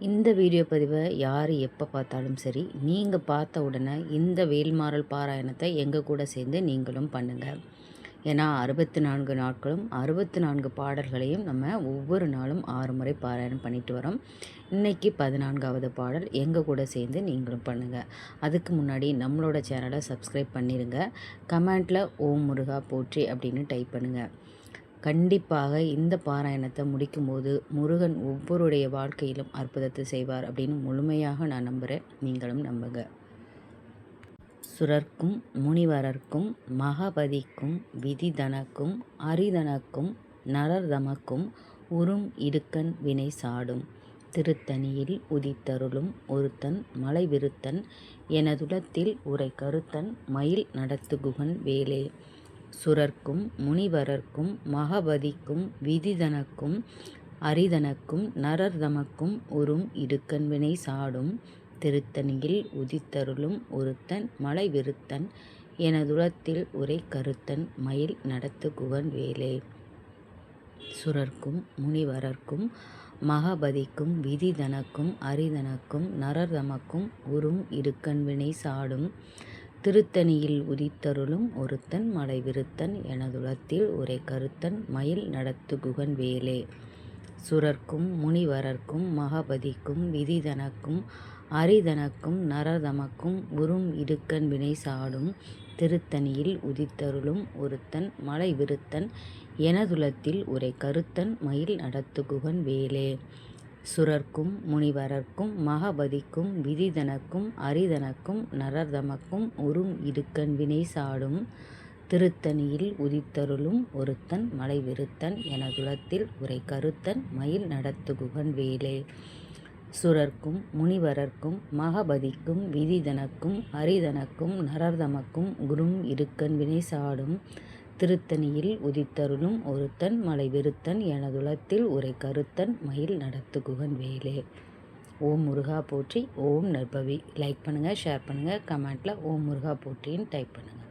இந்த வீடியோ பதிவை யார் எப்போ பார்த்தாலும் சரி நீங்கள் பார்த்த உடனே இந்த வேல்மாறல் பாராயணத்தை எங்கள் கூட சேர்ந்து நீங்களும் பண்ணுங்கள் ஏன்னா அறுபத்தி நான்கு நாட்களும் அறுபத்தி நான்கு பாடல்களையும் நம்ம ஒவ்வொரு நாளும் ஆறு முறை பாராயணம் பண்ணிட்டு வரோம். இன்றைக்கி பதினான்காவது பாடல் எங்கள் கூட சேர்ந்து நீங்களும் பண்ணுங்கள் அதுக்கு முன்னாடி நம்மளோட சேனலை சப்ஸ்கிரைப் பண்ணிடுங்க கமெண்ட்டில் ஓம் முருகா போற்றி அப்படின்னு டைப் பண்ணுங்கள் கண்டிப்பாக இந்த பாராயணத்தை முடிக்கும்போது முருகன் ஒவ்வொருடைய வாழ்க்கையிலும் அற்புதத்தை செய்வார் அப்படின்னு முழுமையாக நான் நம்புகிறேன் நீங்களும் நம்புங்க. சுரர்க்கும் முனிவரர்க்கும் மகபதிக்கும் விதிதனக்கும் அரிதனக்கும் நரர்தமக்கும் உறும் இடுக்கன் வினை சாடும். திருத்தணியில் உதித்தருளும் ஒருத்தன் மலை விருத்தன் எனதுலத்தில் உரை கருத்தன் மயில் நடத்துகுகன் வேலே. சுரர்க்கும் முனிவரர்க்கும் மகபதிக்கும் விதிதனக்கும் அரிதனக்கும் நரர்தமக்கும் உறும் இடுக்கண்வினை சாடும் திருத்தணியில் உதித்தருளும் ஒருத்தன் மலை விருத்தன் எனதுலத்தில் உரை கருத்தன் மயில் நடத்து குகன் வேலே. சுரர்க்கும் முனிவரர்க்கும் மகபதிக்கும் விதிதனக்கும் அரிதனக்கும் நரர்தமக்கும் உறும் இடுக்கண்வினை சாடும் திருத்தணியில் உதித்தருளும் ஒருத்தன் மலை விருத்தன் எனதுலத்தில் ஒரே கருத்தன் மயில் நடத்து குகன் வேலே சுரர்க்கும் முனிவரர்க்கும் மகபதிக்கும் விதிதனக்கும் அரிதனக்கும் நரதமக்கும் உறும் இடுக்கன் வினை சாடும் திருத்தணியில் உதித்தருளும் ஒருத்தன் மலை விருத்தன் எனதுலத்தில் ஒரே கருத்தன் மயில் நடத்து குகன் வேலே சுரர்க்கும் முனிவரர்க்கும் மகபதிக்கும் விதிதனக்கும் அரிதனக்கும் நரர்தமக்கும் உறும் இருக்கண் வினை சாடும் திருத்தணியில் உதித்தருளும் ஒருத்தன் மலைவிருத்தன் என எனதுலத்தில் உரை கருத்தன் மயில் நடத்துகுகன் வேலே. சுரர்க்கும் முனிவரர்க்கும் மகபதிக்கும் விதிதனக்கும் அரிதனக்கும் நரர்தமக்கும் குரும் இருக்கன் வினை சாடும் திருத்தணியில் உதித்தருளும் ஒருத்தன் மலை விருத்தன் எனதுலத்தில் உரை கருத்தன் மயில் நடத்துகுகன் வேலே. ஓம் முருகா போற்றி ஓம் நற்பவி. லைக் பண்ணுங்கள் ஷேர் பண்ணுங்கள் கமெண்ட்டில் ஓம் முருகா போற்றின்னு டைப் பண்ணுங்கள்